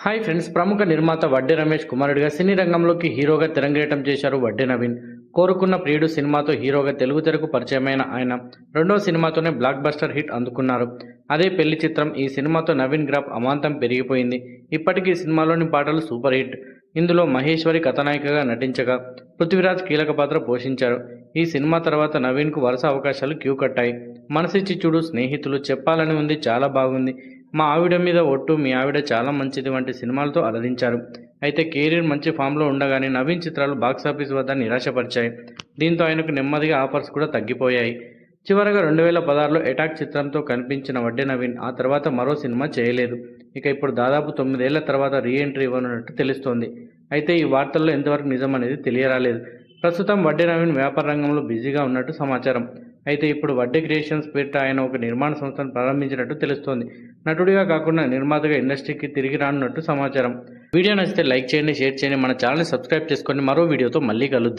Hi friends ప్రముఖ నిర్మాత వడ్డే రమేష్ కుమారుడిగా సినీ రంగంలోకి హీరోగా తెరంగేటం చేశారు వడ్డే నవీన్. కోరుకున్న ప్రియుడు సినిమాతో హీరోగా తెలుగు తెరకు పరిచయమైన ఆయన రెండో సినిమాతోనే బ్లాక్ బస్టర్ హిట్ అందుకున్నారు. అదే పెళ్ళి చిత్రం ఈ సినిమాతో నవీన్ గ్రాఫ్ అమాంతం పెరిగిపోయింది. ఇప్పటికీ సినిమాలోని పాటలు సూపర్ హిట్. ఇందులో మహేశ్వరి కథానాయికగా నటించగా పృథ్వీరాజ్ కీలక పాత్ర పోషించారు. ఈ సినిమా తర్వాత నవీన్కు వరుస అవకాశాలు క్యూ కట్టాయి. మనసిచ్చి చూడు స్నేహితులు చెప్పాలని ఉంది చాలా బాగుంది. మా ఆవిడ మీద ఒట్టు మీ ఆవిడ చాలా మంచిది వంటి సినిమాలతో అలరించారు. అయితే కెరీర్ మంచి ఫామ్లో ఉండగానే నవీన్ చిత్రాలు బాక్సాఫీస్ వద్ద నిరాశపరిచాయి. దీంతో ఆయనకు నెమ్మదిగా ఆఫర్స్ కూడా తగ్గిపోయాయి. చివరగా రెండు వేల పదహారులో ఎటాక్ చిత్రంతో కనిపించిన వడ్డే నవీన్ ఆ తర్వాత మరో సినిమా చేయలేదు. ఇక ఇప్పుడు దాదాపు తొమ్మిదేళ్ళ తర్వాత రీ ఎంట్రీ ఇవ్వనున్నట్టు తెలుస్తోంది. అయితే ఈ వార్తల్లో ఎంతవరకు నిజం అనేది తెలియరాలేదు. ప్రస్తుతం వడ్డే నవీన్ వ్యాపార రంగంలో బిజీగా ఉన్నట్టు సమాచారం. అయితే ఇప్పుడు వడ్డే క్రియేషన్స్ పేరిట ఆయన ఒక నిర్మాణ సంస్థను ప్రారంభించినట్టు తెలుస్తోంది. నటుడిగా కాకుండా నిర్మాతగా ఇండస్ట్రీకి తిరిగి రానున్నట్టు సమాచారం. వీడియో నచ్చితే లైక్ చేయండి షేర్ చేయండి. మన ఛానల్ని సబ్స్క్రైబ్ చేసుకొని మరో వీడియోతో మళ్ళీ కలుద్దాం.